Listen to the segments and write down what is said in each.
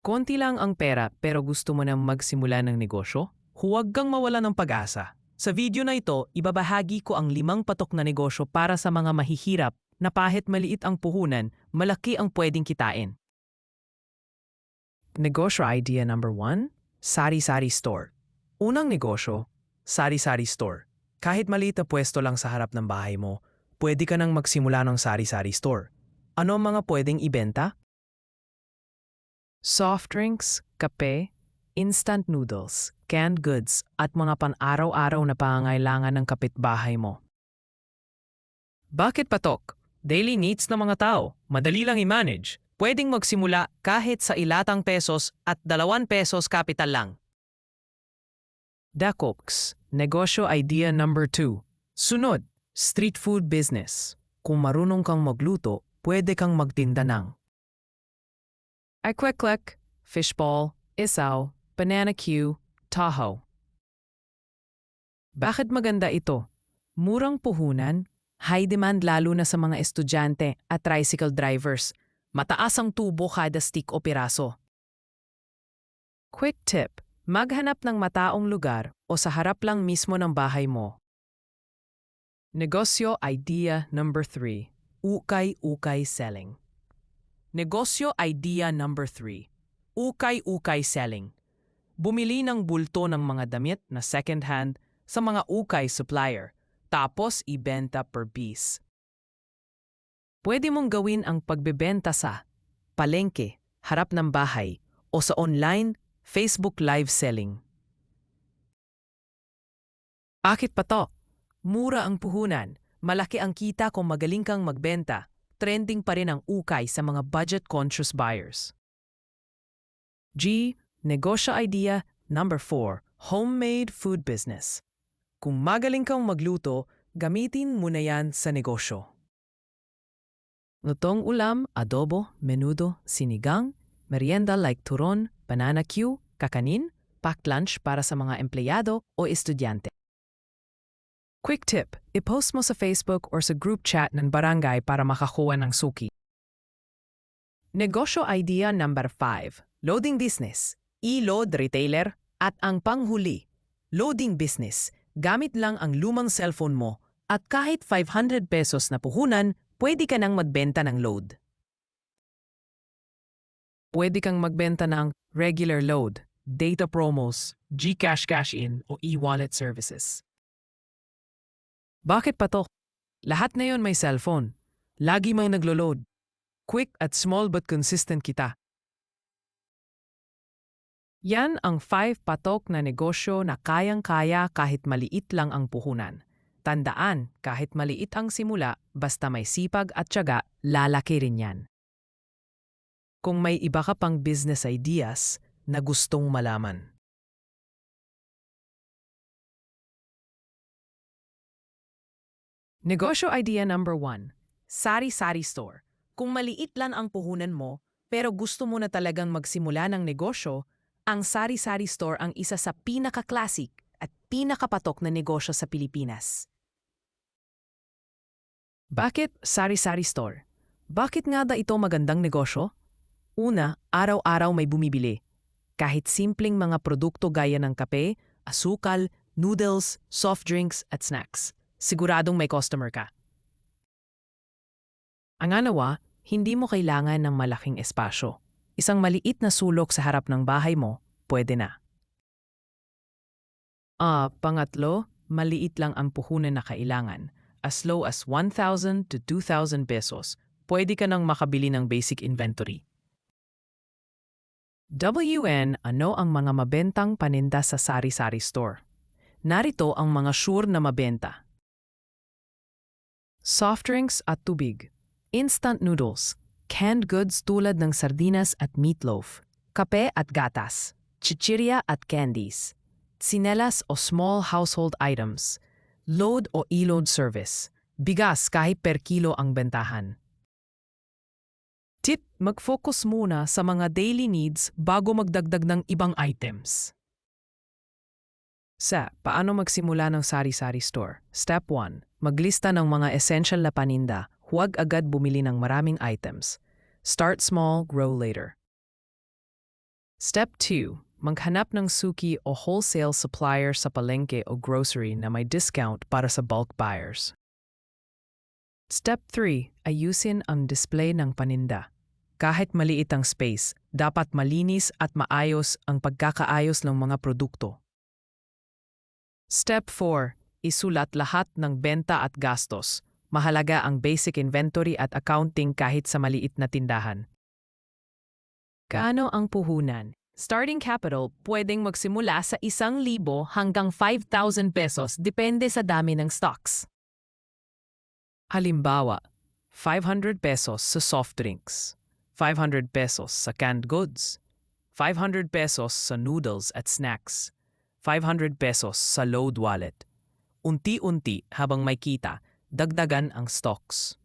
Konti lang ang pera pero gusto mo nang magsimula ng negosyo? Huwag kang mawala ng pag-asa. Sa video na ito, ibabahagi ko ang limang patok na negosyo para sa mga mahihirap na pahit maliit ang puhunan, malaki ang pwedeng kitain. Negosyo idea number one, sari-sari store. Unang negosyo, sari-sari store. Kahit maliit na pwesto lang sa harap ng bahay mo, pwede ka nang magsimula ng sari-sari store. Ano ang mga pwedeng ibenta? Soft drinks, kape, instant noodles, canned goods, at mga pan-araw-araw na pangangailangan ng kapitbahay mo. Bakit patok? Daily needs ng mga tao, madali lang i-manage. Pwedeng magsimula kahit sa ilatang pesos at dalawan pesos capital lang. Dakoks, negosyo idea number 2. Sunod, street food business. Kung marunong kang magluto, pwede kang magtinda ng ay kwek fishball, isaw, banana Q, taho. Bakit maganda ito? Murang puhunan, high demand lalo na sa mga estudyante at tricycle drivers. Mataas ang tubo kada stick o piraso. Quick tip, maghanap ng mataong lugar o sa harap lang mismo ng bahay mo. Negosyo idea number 3. Ukay-ukay selling. Negosyo idea number 3. Ukay-ukay selling. Bumili ng bulto ng mga damit na second-hand sa mga ukay supplier, tapos ibenta per piece. Pwede mong gawin ang pagbebenta sa palengke, harap ng bahay, o sa online, Facebook live selling. Akit pa to? Mura ang puhunan, malaki ang kita kung magaling kang magbenta, trending pa rin ang ukay sa mga budget-conscious buyers. G. Negosyo idea number 4. Homemade food business. Kung magaling kang magluto, gamitin mo na yan sa negosyo. Lutong ulam, adobo, menudo, sinigang, merienda like turon, banana Q, kakanin, packed lunch para sa mga empleyado o estudyante. Quick tip, i-post mo sa Facebook or sa group chat ng barangay para makakuha ng suki. Negosyo idea number 5. Loading business. E-load retailer at ang panghuli. Loading business. Gamit lang ang lumang cellphone mo at kahit 500 pesos na puhunan, pwede ka nang magbenta ng load. Pwede kang magbenta ng regular load, data promos, GCash cash in o e-wallet services. Bakit pa to? Lahat na yon may cellphone. Lagi mang naglo-load. Quick at small but consistent kita. Yan ang 5 patok na negosyo na kayang-kaya kahit maliit lang ang puhunan. Tandaan, kahit maliit ang simula, basta may sipag at tiyaga, lalaki rin yan. Kung may iba ka pang business ideas na gustong malaman. Negosyo idea number 1. Sari-sari store. Kung maliit lang ang puhunan mo, pero gusto mo na talagang magsimula ng negosyo, ang sari-sari store ang isa sa pinaka-classic at pinakapatok na negosyo sa Pilipinas. Bakit sari-sari store? Bakit nga da ito magandang negosyo? Una, araw-araw may bumibili. Kahit simpleng mga produkto gaya ng kape, asukal, noodles, soft drinks at snacks siguradong may customer ka. Ang anawa, hindi mo kailangan ng malaking espasyo. Isang maliit na sulok sa harap ng bahay mo, pwede na. Ah, pangatlo, maliit lang ang puhunan na kailangan. As low as 1,000 to 2,000 pesos, pwede ka nang makabili ng basic inventory. WN, ano ang mga mabentang paninda sa sari-sari store? Narito ang mga sure na mabenta soft drinks at tubig, instant noodles, canned goods tulad ng sardinas at meatloaf, kape at gatas, chichirya at candies, sinelas o small household items, load o e-load service, bigas kahit per kilo ang bentahan. Tip, mag-focus muna sa mga daily needs bago magdagdag ng ibang items. Sa Paano magsimula ng sari-sari store? Step 1 Maglista ng mga essential na paninda, huwag agad bumili ng maraming items. Start small, grow later. Step 2. Maghanap ng suki o wholesale supplier sa palengke o grocery na may discount para sa bulk buyers. Step 3. Ayusin ang display ng paninda. Kahit maliit ang space, dapat malinis at maayos ang pagkakaayos ng mga produkto. Step 4. Isulat lahat ng benta at gastos. Mahalaga ang basic inventory at accounting kahit sa maliit na tindahan. Kaano ang puhunan? Starting capital pwedeng magsimula sa 1,000 hanggang 5,000 pesos depende sa dami ng stocks. Halimbawa, 500 pesos sa soft drinks, 500 pesos sa canned goods, 500 pesos sa noodles at snacks, 500 pesos sa load wallet. Unti-unti habang may kita, dagdagan ang stocks.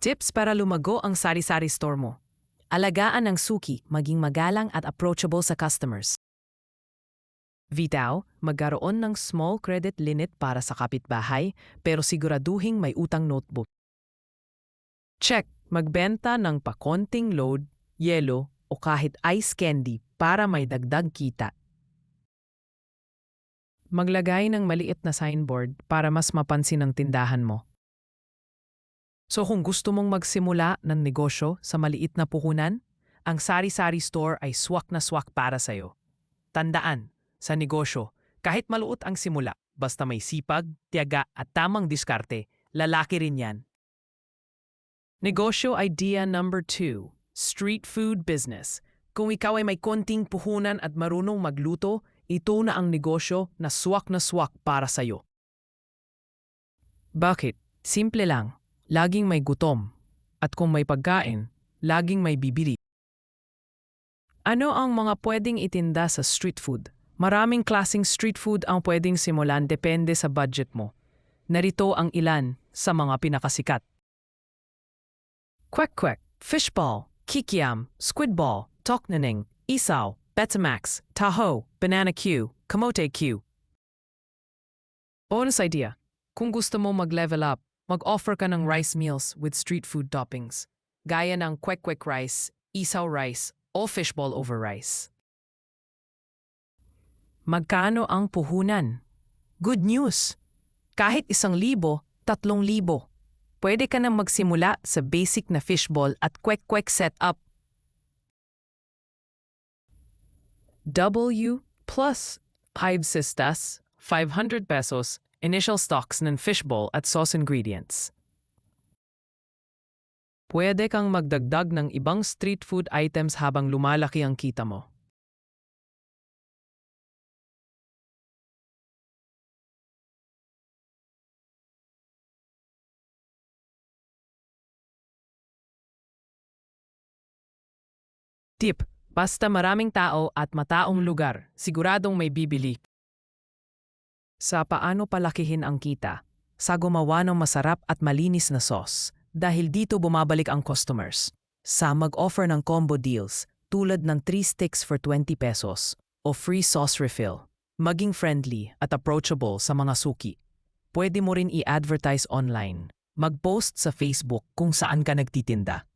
Tips para lumago ang sari-sari store mo. Alagaan ang suki, maging magalang at approachable sa customers. Vitaw, magkaroon ng small credit limit para sa kapitbahay pero siguraduhing may utang notebook. Check, magbenta ng pakonting load, yelo o kahit ice candy para may dagdag kita. Maglagay ng maliit na signboard para mas mapansin ang tindahan mo. So kung gusto mong magsimula ng negosyo sa maliit na puhunan, ang sari-sari store ay swak na swak para sa'yo. Tandaan, sa negosyo, kahit maluot ang simula, basta may sipag, tiyaga at tamang diskarte, lalaki rin yan. Negosyo idea number 2, street food business. Kung ikaw ay may konting puhunan at marunong magluto, ito na ang negosyo na swak na swak para sa'yo. Bakit? Simple lang. Laging may gutom. At kung may pagkain, laging may bibili. Ano ang mga pwedeng itinda sa street food? Maraming klasing street food ang pwedeng simulan depende sa budget mo. Narito ang ilan sa mga pinakasikat. Kwek-kwek, fishball, kikiam, squidball, toknaning, isaw, Betamax, Tahoe, Banana Q, Kamote Q. Bonus idea. Kung gusto mo mag-level up, mag-offer ka ng rice meals with street food toppings. Gaya ng kwek-kwek rice, isaw rice, o fishball over rice. Magkano ang puhunan? Good news! Kahit isang libo, tatlong libo. Pwede ka nang magsimula sa basic na fishball at kwek-kwek setup. W plus Hive Sistas, 500 pesos, initial stocks ng fishball at sauce ingredients. Pwede kang magdagdag ng ibang street food items habang lumalaki ang kita mo. Tip, basta maraming tao at mataong lugar, siguradong may bibili. Sa paano palakihin ang kita, sa gumawa ng masarap at malinis na sauce, dahil dito bumabalik ang customers. Sa mag-offer ng combo deals, tulad ng 3 sticks for 20 pesos o free sauce refill. Maging friendly at approachable sa mga suki. Pwede mo rin i-advertise online. Mag-post sa Facebook kung saan ka nagtitinda.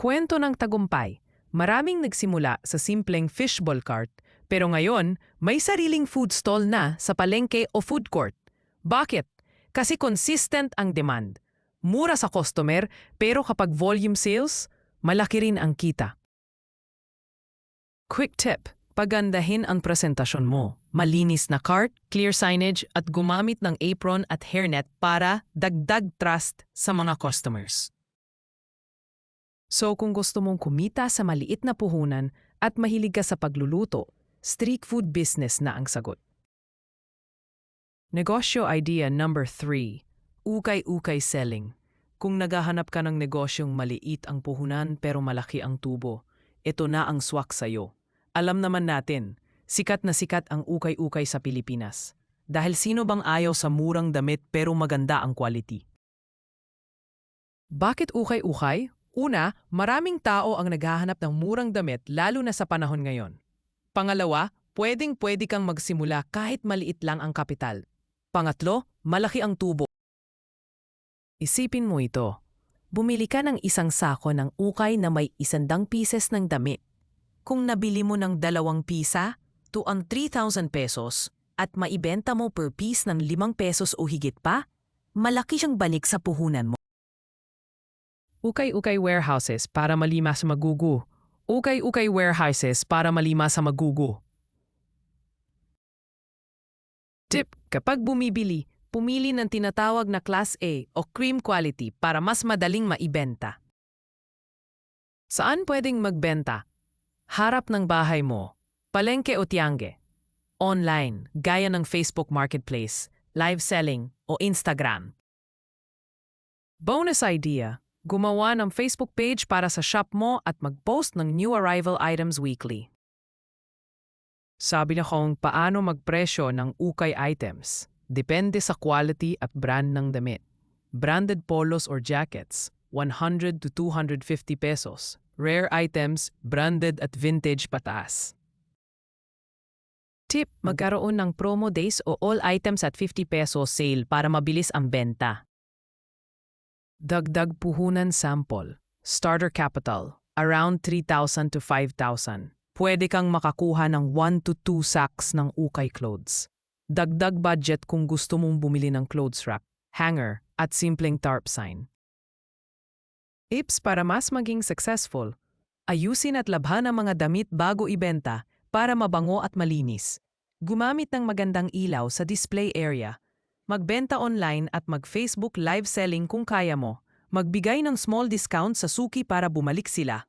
Kwento ng tagumpay. Maraming nagsimula sa simpleng fishball cart pero ngayon may sariling food stall na sa palengke o food court. Bakit? Kasi consistent ang demand. Mura sa customer pero kapag volume sales, malaki rin ang kita. Quick tip, pagandahin ang presentasyon mo. Malinis na cart, clear signage at gumamit ng apron at hairnet para dagdag trust sa mga customers. So kung gusto mong kumita sa maliit na puhunan at mahilig ka sa pagluluto, street food business na ang sagot. Negosyo idea number 3. Ukay-ukay selling. Kung naghahanap ka ng negosyong maliit ang puhunan pero malaki ang tubo, ito na ang swak sa'yo. Alam naman natin, sikat na sikat ang ukay-ukay sa Pilipinas. Dahil sino bang ayaw sa murang damit pero maganda ang quality? Bakit ukay-ukay? Una, maraming tao ang naghahanap ng murang damit lalo na sa panahon ngayon. Pangalawa, pwedeng-pwede kang magsimula kahit maliit lang ang kapital. Pangatlo, malaki ang tubo. Isipin mo ito. Bumili ka ng isang sako ng ukay na may isandang pieces ng damit. Kung nabili mo ng dalawang pisa, to ang 3,000 pesos at maibenta mo per piece ng 5 pesos o higit pa, malaki siyang balik sa puhunan mo. Ukay-ukay warehouses para malima sa magugu. Ukay-ukay warehouses para malima sa magugu. Tip, kapag bumibili, pumili ng tinatawag na Class A o cream quality para mas madaling maibenta. Saan pwedeng magbenta? Harap ng bahay mo, palengke o tiangge. Online, gaya ng Facebook Marketplace, live selling o Instagram. Bonus idea, gumawa ng Facebook page para sa shop mo at mag-post ng new arrival items weekly. Sabi na kong paano magpresyo ng ukay items. Depende sa quality at brand ng damit. Branded polos or jackets, 100 to 250 pesos. Rare items, branded at vintage pataas. Tip, magkaroon ng promo days o all items at 50 pesos sale para mabilis ang benta. Dagdag puhunan sample. Starter capital, around 3,000 to 5,000. Pwede kang makakuha ng 1 to 2 sacks ng ukay clothes. Dagdag budget kung gusto mong bumili ng clothes rack, hanger, at simpleng tarp sign. Tips para mas maging successful. Ayusin at labhan ang mga damit bago ibenta para mabango at malinis. Gumamit ng magandang ilaw sa display area. Magbenta online at mag-Facebook live selling kung kaya mo. Magbigay ng small discount sa suki para bumalik sila.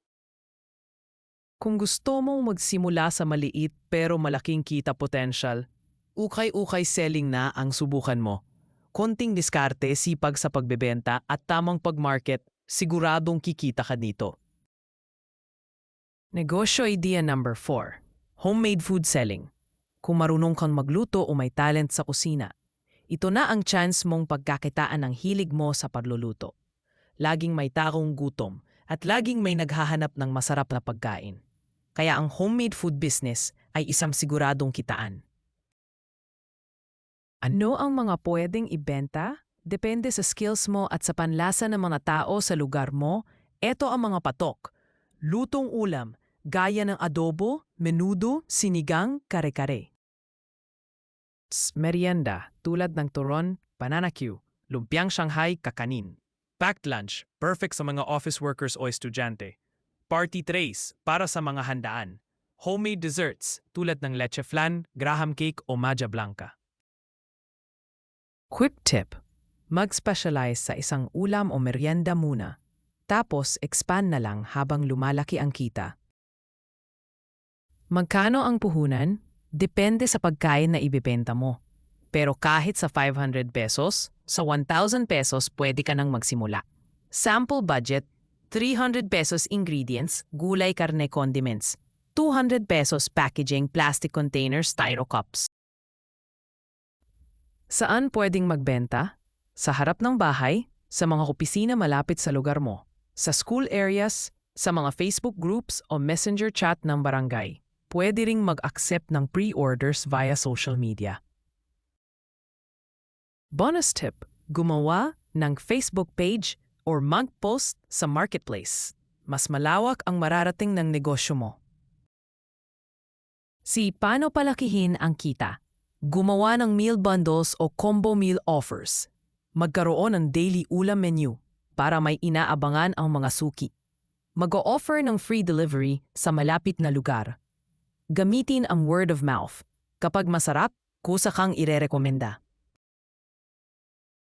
Kung gusto mong magsimula sa maliit pero malaking kita potential, ukay-ukay selling na ang subukan mo. Konting diskarte, sipag sa pagbebenta at tamang pag-market, siguradong kikita ka dito. Negosyo idea number 4. Homemade food selling. Kung marunong kang magluto o may talent sa kusina, ito na ang chance mong pagkakitaan ng hilig mo sa pagluluto. Laging may takong gutom at laging may naghahanap ng masarap na pagkain. Kaya ang homemade food business ay isang siguradong kitaan. Ano ang mga pwedeng ibenta? Depende sa skills mo at sa panlasa ng mga tao sa lugar mo. Ito ang mga patok. Lutong ulam, gaya ng adobo, menudo, sinigang, kare-kare. Tss, Merienda, tulad ng turon, banana Q, lumpiang Shanghai, kakanin. Packed lunch, perfect sa mga office workers o estudyante. Party trays, para sa mga handaan. Homemade desserts, tulad ng leche flan, graham cake o maja blanca. Quick tip. Mag-specialize sa isang ulam o merienda muna. Tapos expand na lang habang lumalaki ang kita. Magkano ang puhunan? Depende sa pagkain na ibebenta mo. Pero kahit sa 500 pesos, sa 1,000 pesos pwede ka nang magsimula. Sample budget, 300 pesos ingredients, gulay karne condiments. 200 pesos packaging plastic containers styro cups. Saan pwedeng magbenta? Sa harap ng bahay, sa mga opisina malapit sa lugar mo, sa school areas, sa mga Facebook groups o messenger chat ng barangay. Pwede ring mag-accept ng pre-orders via social media. Bonus tip, gumawa ng Facebook page or mag-post sa marketplace. Mas malawak ang mararating ng negosyo mo. Si paano palakihin ang kita? Gumawa ng meal bundles o combo meal offers. Magkaroon ng daily ulam menu para may inaabangan ang mga suki. Mag-o-offer ng free delivery sa malapit na lugar. Gamitin ang word of mouth. Kapag masarap, kusa kang irerekomenda.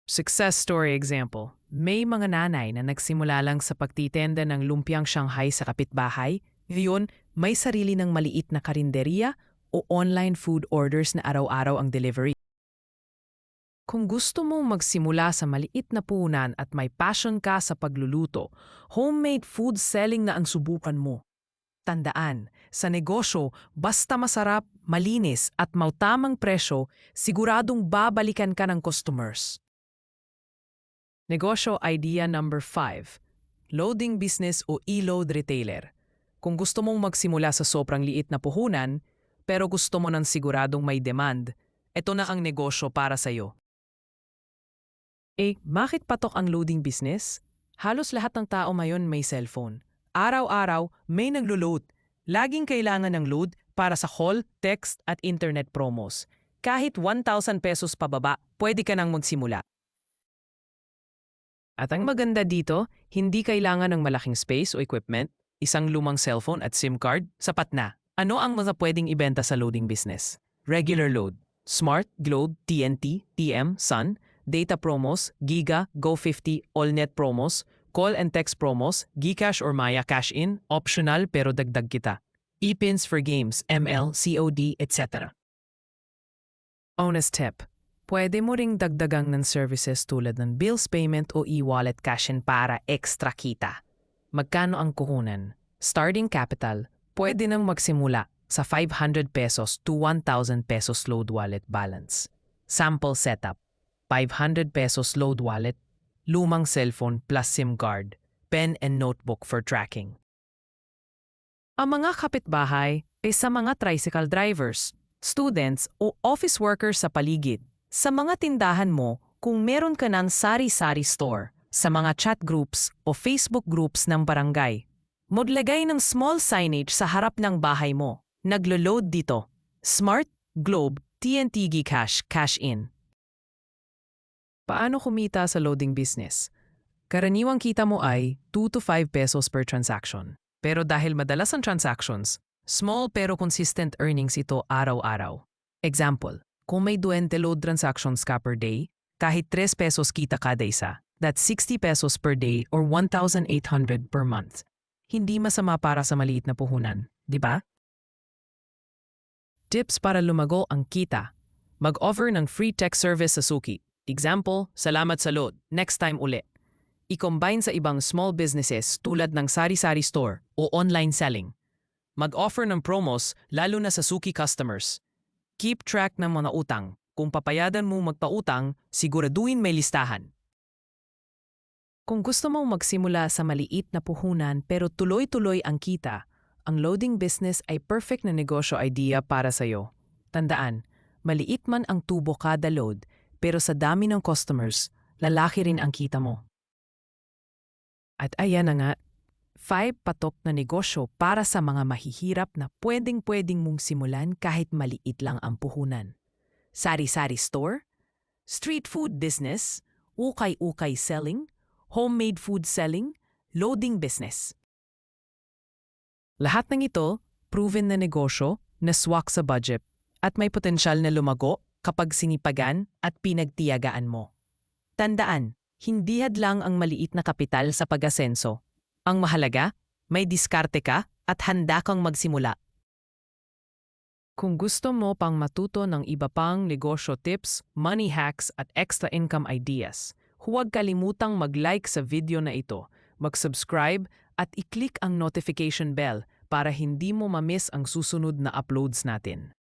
Success story example. May mga nanay na nagsimula lang sa pagtitenda ng lumpiang Shanghai sa kapitbahay. Ngayon, may sarili ng maliit na karinderya o online food orders na araw-araw ang delivery. Kung gusto mong magsimula sa maliit na punan at may passion ka sa pagluluto, homemade food selling na ang subukan mo. Tandaan, sa negosyo, basta masarap, malinis at mautamang presyo, siguradong babalikan ka ng customers. Negosyo idea number 5. Loading business o e-load retailer. Kung gusto mong magsimula sa sobrang liit na puhunan, pero gusto mo ng siguradong may demand, ito na ang negosyo para sa'yo. Eh, bakit patok ang loading business? Halos lahat ng tao ngayon may cellphone. Araw-araw, may naglo-load. Laging kailangan ng load para sa call, text at internet promos. Kahit 1,000 pesos pababa, pwede ka nang magsimula. At ang maganda dito, hindi kailangan ng malaking space o equipment, isang lumang cellphone at SIM card, sapat na. Ano ang mga pwedeng ibenta sa loading business? Regular load, Smart, Globe, TNT, TM, Sun, data promos, Giga, Go50, AllNet promos, call and text promos, Gcash or Maya cash in, optional pero dagdag kita. E-pins for games, ML, COD, etc. Honest tip. Pwede mo ring dagdagang ng services tulad ng bills payment o e-wallet cash-in para extra kita. Magkano ang kuhunan? Starting capital, pwede nang magsimula sa 500 pesos to 1,000 pesos load wallet balance. Sample setup, 500 pesos load wallet, lumang cellphone plus SIM card, pen and notebook for tracking. Ang mga kapitbahay ay sa mga tricycle drivers, students o office workers sa paligid. Sa mga tindahan mo, kung meron ka ng sari-sari store, sa mga chat groups o Facebook groups ng barangay, maglagay ng small signage sa harap ng bahay mo. Naglo-load dito. Smart, Globe, TNT Gcash, Cash In. Paano kumita sa loading business? Karaniwang kita mo ay 2 to 5 pesos per transaction. Pero dahil madalas ang transactions, small pero consistent earnings ito araw-araw. Example, kung may 20 load transactions ka per day, kahit 3 pesos kita kada isa, that's 60 pesos per day or 1,800 per month. Hindi masama para sa maliit na puhunan, di ba? Tips para lumago ang kita. Mag-offer ng free tech service sa Suki. Example, salamat sa load, next time uli. I-combine sa ibang small businesses tulad ng sari-sari store o online selling. Mag-offer ng promos lalo na sa Suki customers. Keep track ng mga utang. Kung papayadan mo magpautang, siguraduhin may listahan. Kung gusto mong magsimula sa maliit na puhunan pero tuloy-tuloy ang kita, ang loading business ay perfect na negosyo idea para sa'yo. Tandaan, maliit man ang tubo kada load, pero sa dami ng customers, lalaki rin ang kita mo. At ayan na nga, 5 patok na negosyo para sa mga mahihirap na pwedeng-pwedeng mong simulan kahit maliit lang ang puhunan. Sari-sari store, street food business, ukay-ukay selling, homemade food selling, loading business. Lahat ng ito, proven na negosyo, na swak sa budget, at may potensyal na lumago kapag sinipagan at pinagtiyagaan mo. Tandaan, hindi hadlang ang maliit na kapital sa pag-asenso. Ang mahalaga, may diskarte ka at handa kang magsimula. Kung gusto mo pang matuto ng iba pang negosyo tips, money hacks at extra income ideas, huwag kalimutang mag-like sa video na ito, mag-subscribe at i-click ang notification bell para hindi mo ma-miss ang susunod na uploads natin.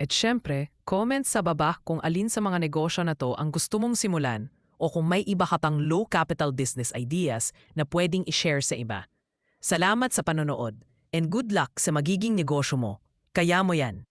At syempre, comment sa baba kung alin sa mga negosyo na to ang gusto mong simulan o kung may iba ka pang low capital business ideas na pwedeng i-share sa iba. Salamat sa panonood and good luck sa magiging negosyo mo. Kaya mo yan!